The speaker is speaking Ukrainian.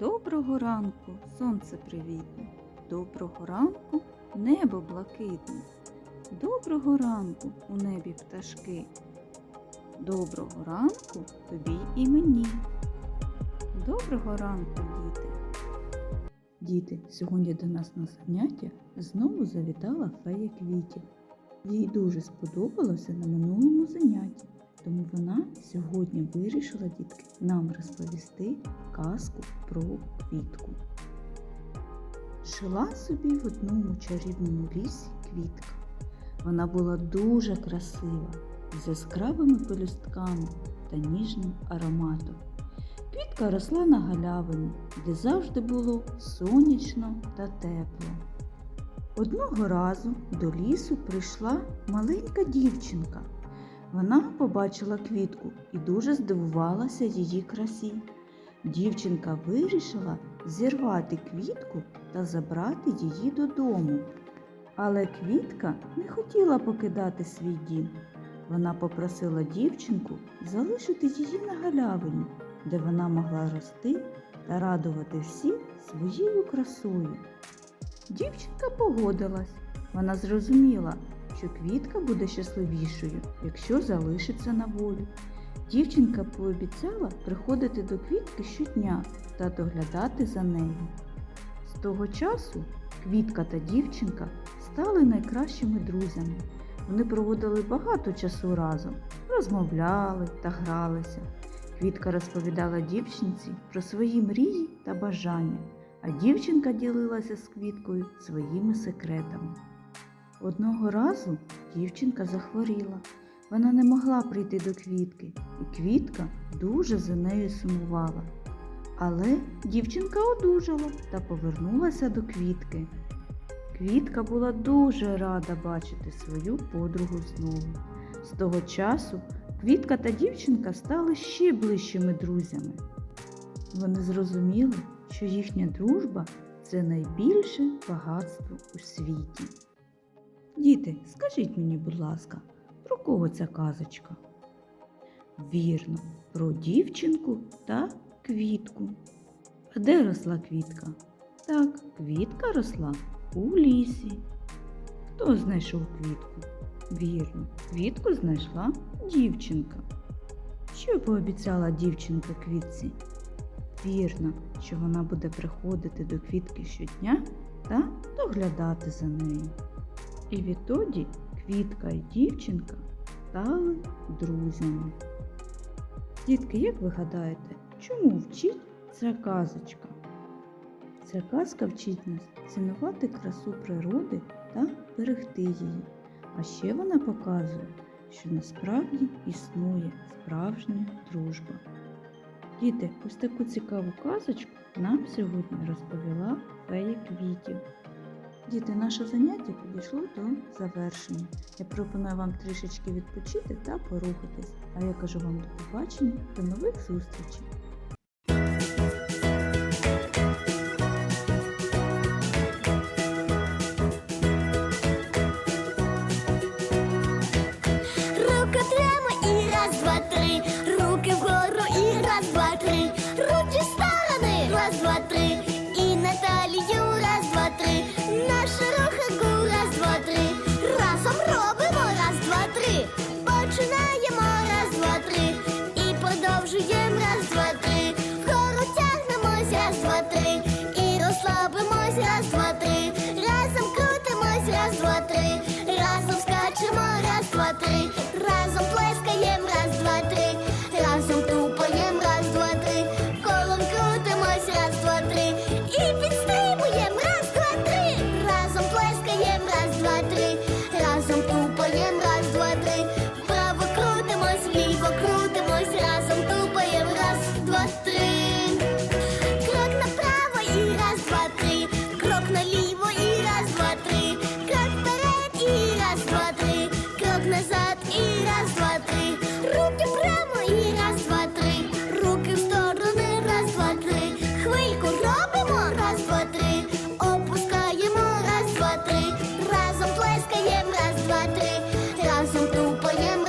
Доброго ранку, сонце привітне. Доброго ранку, небо блакитне. Доброго ранку у небі пташки. Доброго ранку тобі і мені. Доброго ранку, діти. Діти, сьогодні до нас на заняття знову завітала фея квітів. Їй дуже сподобалося на минулому занятті, тому вона сьогодні вирішила, дітки, нам розповісти казку про квітку. Жила собі в одному чарівному лісі квітка. Вона була дуже красива, з яскравими пелюстками та ніжним ароматом. Квітка росла на галявині, де завжди було сонячно та тепло. Одного разу до лісу прийшла маленька дівчинка. Вона побачила квітку і дуже здивувалася її красі. Дівчинка вирішила зірвати квітку та забрати її додому. Але квітка не хотіла покидати свій дім. Вона попросила дівчинку залишити її на галявині, де вона могла рости та радувати всіх своєю красою. Дівчинка погодилась. Вона зрозуміла, що квітка буде щасливішою, якщо залишиться на волі. Дівчинка пообіцяла приходити до квітки щодня та доглядати за нею. З того часу квітка та дівчинка стали найкращими друзями. Вони проводили багато часу разом, розмовляли та гралися. Квітка розповідала дівчинці про свої мрії та бажання, а дівчинка ділилася з квіткою своїми секретами. Одного разу дівчинка захворіла. Вона не могла прийти до квітки, і квітка дуже за нею сумувала. Але дівчинка одужала та повернулася до квітки. Квітка була дуже рада бачити свою подругу знову. З того часу квітка та дівчинка стали ще ближчими друзями. Вони зрозуміли, що їхня дружба це найбільше багатство у світі. Діти, скажіть мені, будь ласка, про кого ця казочка? Вірно, про дівчинку та квітку. А де росла квітка? Так, квітка росла у лісі. Хто знайшов квітку? Вірно, квітку знайшла дівчинка. Що пообіцяла дівчинка квітці? Вірно, що вона буде приходити до квітки щодня та доглядати за нею. І відтоді квітка і дівчинка стали друзями. Дітки, як ви гадаєте, чому вчить ця казочка? Ця казка вчить нас цінувати красу природи та берегти її. А ще вона показує, що насправді існує справжня дружба. Діти, ось таку цікаву казочку нам сьогодні розповіла фея квітів. Діти, наше заняття підійшло до завершення. Я пропоную вам трішечки відпочити та порухатись. А я кажу вам до побачення, до нових зустрічей! наліво і раз, два, три, крок вперед і раз, два, три, крок назад і раз, два, три, руки прямо і раз, два, руки в сторони, раз, два, три, хвильку робимо, раз, два, три, опускаємо, раз, два, три, разом плескаємо, раз, два, три, разом тупаємо.